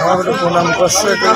আমার একটু প্রণাম করছে একটু।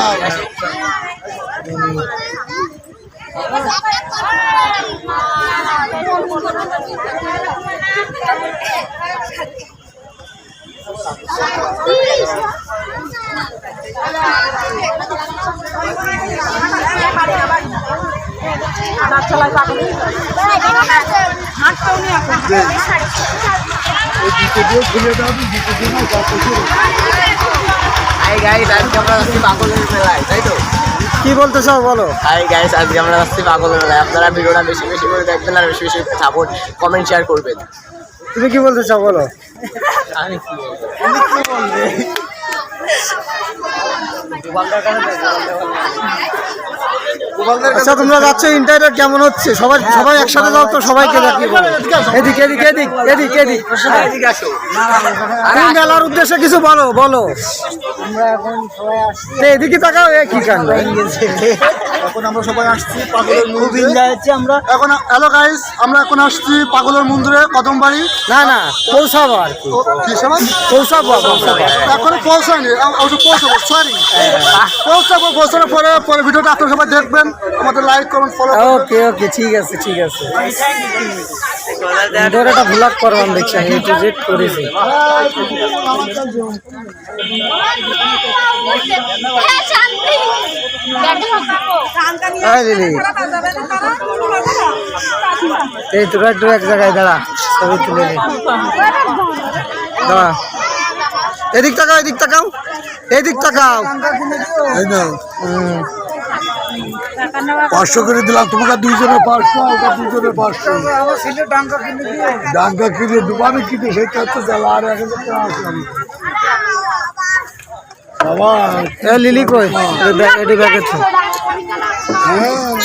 কি বলতে চাও বলো? হাই গাইস আজকে আমরা আসছি পাগলের মেলায়। আপনারা ভিডিওটা বেশি বেশি করে দেখবেন আর বেশি বেশি সাপোর্ট কমেন্ট শেয়ার করবেন। তুমি কি বলতে চাও বলো? আমি কি বলব? আচ্ছা তোমরা যাচ্ছ ইন্টারনেট কেমন হচ্ছে? সবাই সবাই একসাথে যাও তো সবাইকে দেখি বলো। এদিক এদিক এদিক এদিক এদিক আসো। তুমি মেলার উদ্দেশ্যে কিছু বলো বলো। এদিকে তাকাও এ কি কাণ্ড এখন আমরা সবাই আসছি পাগলের মন্দিরে। আমরা। এখন হ্যালো গাইস আমরা এখন আসছি পাগলের মন্দিরে কদম বাড়ি না না পৌঁছাবো আর কি। পৌঁছাবো। এখনও পৌঁছায়নি। পৌঁছাবো সরি পৌঁছাবো পৌঁছানোর পরে পরে ভিডিওটা আপনারা সবাই দেখবেন। আমাদের লাইক করুন ফলো ওকে ওকে ঠিক আছে ঠিক আছে। একটা ভ্লগ দেখছি করেছি। এই লিলি তোরা একটু এক জায়গায় দাঁড়া ছবি তুলে দাঁড়া। এদিক তাকাও এদিক তাকাও। এদিক তাকাও। হুম। পাঁচশো করে দিলাম তোমাকে দুইজনের পাঁচশো ওটা দুইজনের পাঁচশো। ডাঙ্গা কিনে দুবারে কিনে সেটা হচ্ছে জ্বালা আর তো আসলাম বাবা এ লিলি কই? ব্যাগ এটি ব্যাগ হ্যাঁ।